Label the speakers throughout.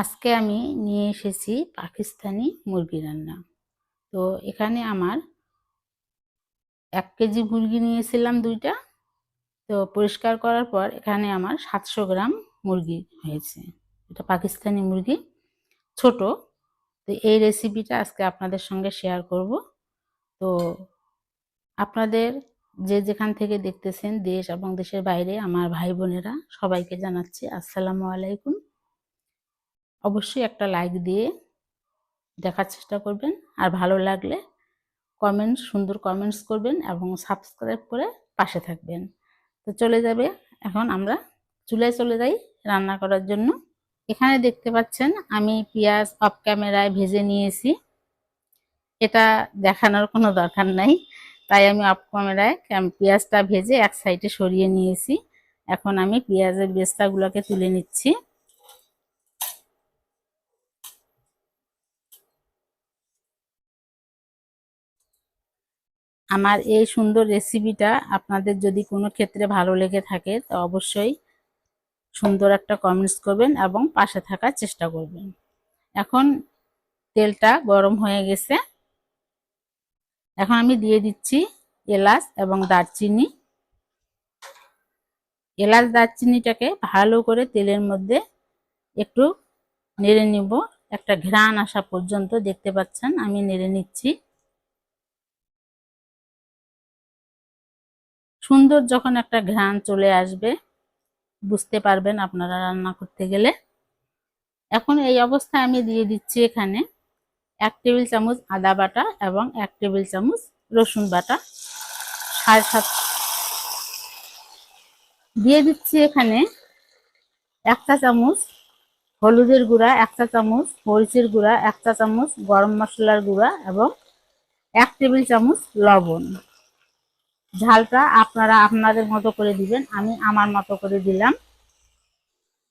Speaker 1: আজকে আমি নিয়ে এসেছি পাকিস্তানি মুরগি রান্না। তো এখানে আমার এক কেজি মুরগি নিয়েছিলাম দুইটা। তো পরিষ্কার করার পর এখানে আমার সাতশো গ্রাম মুরগি হয়েছে। এটা পাকিস্তানি মুরগি, ছোট। তো এই রেসিপিটা আজকে আপনাদের সঙ্গে শেয়ার করব। তো আপনাদের যে যেখান থেকে দেখতেছেন দেশ এবং দেশের বাইরে, আমার ভাই বোনেরা সবাইকে জানাচ্ছি আসসালামু আলাইকুম। অবশ্যই একটা লাইক দিয়ে দেখার চেষ্টা করবেন। আর ভালো লাগলে কমেন্টস সুন্দর কমেন্টস করবেন এবং সাবস্ক্রাইব করে পাশে থাকবেন। তো চলে যাবে এখন আমরা চুলায় চলে যাই রান্না করার জন্য। এখানে দেখতে পাচ্ছেন আমি পেঁয়াজ অফ ক্যামেরায় ভেজে নিয়েছি। এটা দেখানোর কোনো দরকার নাই। তাই আমি অফ ক্যামেরায় পেঁয়াজটা ভেজে এক সাইডে সরিয়ে নিয়েছি। এখন আমি পেঁয়াজের বেস্তাগুলোকে তুলে নিচ্ছি। আমার এই সুন্দর রেসিপিটা আপনাদের যদি কোনো ক্ষেত্রে ভালো লেগে থাকে, তো অবশ্যই সুন্দর একটা কমেন্টস করবেন এবং পাশে থাকার চেষ্টা করবেন। এখন তেলটা গরম হয়ে গেছে। এখন আমি দিয়ে দিচ্ছি এলাচ এবং দারচিনি। এলাচ, দারচিনিটাকে ভালো করে তেলের মধ্যে একটু নেড়ে নিব। একটা ঘ্রাণ আসা পর্যন্ত দেখতে পাচ্ছেন, আমি নেড়ে নিচ্ছি। সুন্দর যখন একটা ঘ্রাণ চলে আসবে, বুঝতে পারবেন আপনারা রান্না করতে গেলে। এখন এই অবস্থায় আমি দিয়ে দিচ্ছি এখানে এক টেবিল চামচ আদা বাটা এবং এক টেবিল চামচ রসুন বাটা। সাড়ে সাত দিয়ে দিচ্ছি এখানে একটা চামচ হলুদের গুঁড়া একটা চামচ মরিচের গুঁড়া একটা চামচ গরম মশলার গুঁড়া এবং এক টেবিল চামচ লবণ। ঝালটা আপনারা আপনাদের মতো করে দিবেন। আমি আমার মতো করে দিলাম।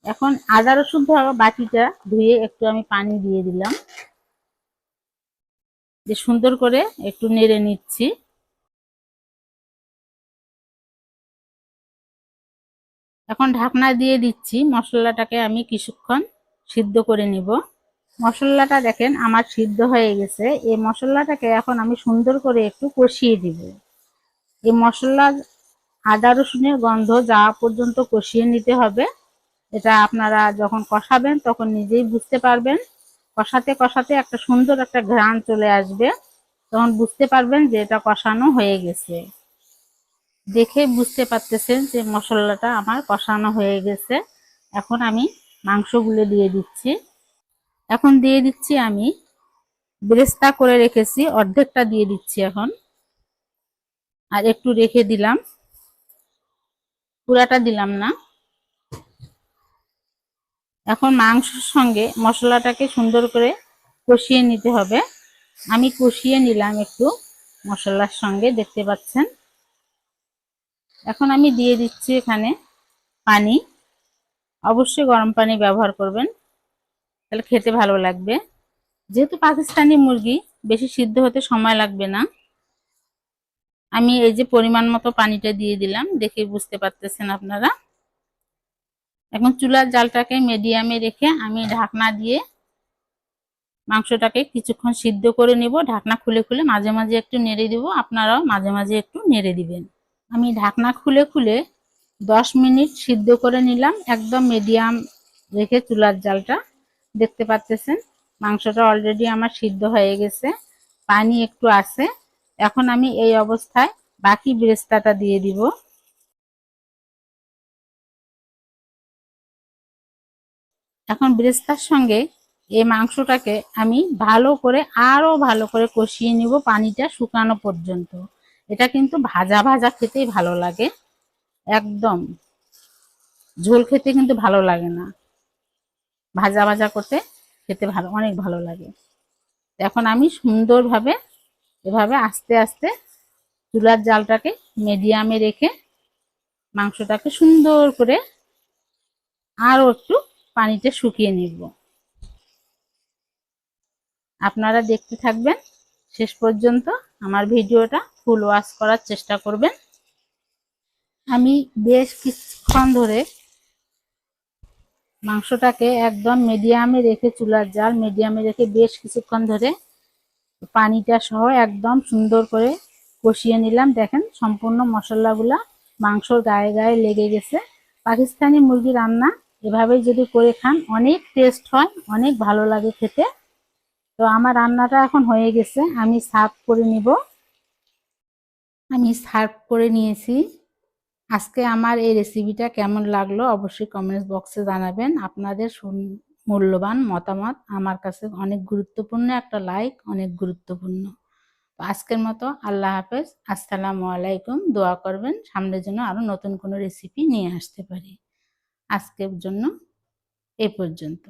Speaker 1: এখন আদা, রসুন বাটিটা ধুয়ে একটু আমি পানি দিয়ে দিলাম। যে সুন্দর করে একটু নেড়ে নিচ্ছি। এখন ঢাকনা দিয়ে দিচ্ছি। মশলাটাকে আমি কিছুক্ষণ সিদ্ধ করে নিব। মশলাটা দেখেন আমার সিদ্ধ হয়ে গেছে। এই মশলাটাকে এখন আমি সুন্দর করে একটু কষিয়ে দিব। এই মশলা, আদা, রসুনের গন্ধ যাওয়া পর্যন্ত কষিয়ে নিতে হবে। এটা আপনারা যখন কষাবেন, তখন নিজেই বুঝতে পারবেন। কষাতে কষাতে একটা সুন্দর একটা ঘ্রাণ চলে আসবে। তখন বুঝতে পারবেন যে এটা কষানো হয়ে গেছে। দেখে বুঝতে পারতেছেন যে মশলাটা আমার কষানো হয়ে গেছে। এখন আমি মাংসগুলো দিয়ে দিচ্ছি। এখন দিয়ে দিচ্ছি আমি, ব্রেস্তা করে রেখেছি, অর্ধেকটা দিয়ে দিচ্ছি এখন। আর একটু রেখে দিলাম। পুরাটা দিলাম না। এখন মাংসের সঙ্গে মশলাটাকে সুন্দর করে কষিয়ে নিতে হবে। আমি কষিয়ে নিলাম একটু মশলার সঙ্গে, দেখতে পাচ্ছেন? এখন আমি দিয়ে দিচ্ছি এখানে পানি। অবশ্যই গরম পানি ব্যবহার করবেন, তাহলে খেতে ভালো লাগবে। যেহেতু পাকিস্তানি মুরগি, বেশি সিদ্ধ হতে সময় লাগবে না। আমি এই যে পরিমাণ মতো পানিটা দিয়ে দিলাম, দেখে বুঝতে পারতেছেন আপনারা। এখন চুলার জালটাকে মিডিয়ামে রেখে আমি ঢাকনা দিয়ে মাংসটাকে কিছুক্ষণ সিদ্ধ করে নিব। ঢাকনা খুলে খুলে মাঝে মাঝে একটু নেড়ে দিব, আপনারাও মাঝে মাঝে একটু নেড়ে দিবেন। আমি ঢাকনা খুলে খুলে দশ মিনিট সিদ্ধ করে নিলাম, একদম মিডিয়াম রেখে চুলার জালটা। দেখতে পাচ্তেছেন মাংসটা অলরেডি আমার সিদ্ধ হয়ে গেছে, পানি একটু আছে। এখন আমি এই অবস্থায় বাকি ব্রেস্তাটা দিয়ে দিব। এখন ব্রেস্তার সঙ্গে এই মাংসটাকে আমি ভালো করে, আরও ভালো করে কষিয়ে নিব পানিটা শুকানো পর্যন্ত। এটা কিন্তু ভাজা ভাজা খেতেই ভালো লাগে। একদম ঝোল খেতে কিন্তু ভালো লাগে না। ভাজা ভাজা করতে খেতে ভালো, অনেক ভালো লাগে। এখন আমি সুন্দরভাবে এভাবে আস্তে আস্তে চুলার জালটাকে মিডিয়ামে রেখে মাংসটাকে সুন্দর করে আরও একটু পানিতে শুকিয়ে নিব। আপনারা দেখতে থাকবেন, শেষ পর্যন্ত আমার ভিডিওটা ফুল ওয়াশ করার চেষ্টা করবেন। আমি বেশ কিছুক্ষণ ধরে মাংসটাকে একদম মিডিয়ামে রেখে, চুলার জাল মিডিয়ামে রেখে বেশ কিছুক্ষণ ধরে পানিটা সহ একদম সুন্দর করে কষিয়ে নিলাম। দেখেন সম্পূর্ণ মশলাগুলা মাংসর গায়ে গায়ে লেগে গেছে। পাকিস্তানি মুরগি রান্না এভাবে যদি করে খান, অনেক টেস্ট হয়, অনেক ভালো লাগে খেতে। তো আমার রান্নাটা এখন হয়ে গেছে, আমি সার্ভ করে নিব। আমি সার্ভ করে নিয়েছি। আজকে আমার এই রেসিপিটা কেমন লাগল অবশ্যই কমেন্টস বক্সে জানাবেন। আপনাদের মূল্যবান মতামত আমার কাছে অনেক গুরুত্বপূর্ণ একটা লাইক অনেক গুরুত্বপূর্ণ। আজকের মতো আল্লাহ হাফেজ। আসসালামু আলাইকুম। দোয়া করবেন সামনের জন্য আরও নতুন কোনো রেসিপি নিয়ে আসতে পারি। আজকের জন্য এ পর্যন্ত।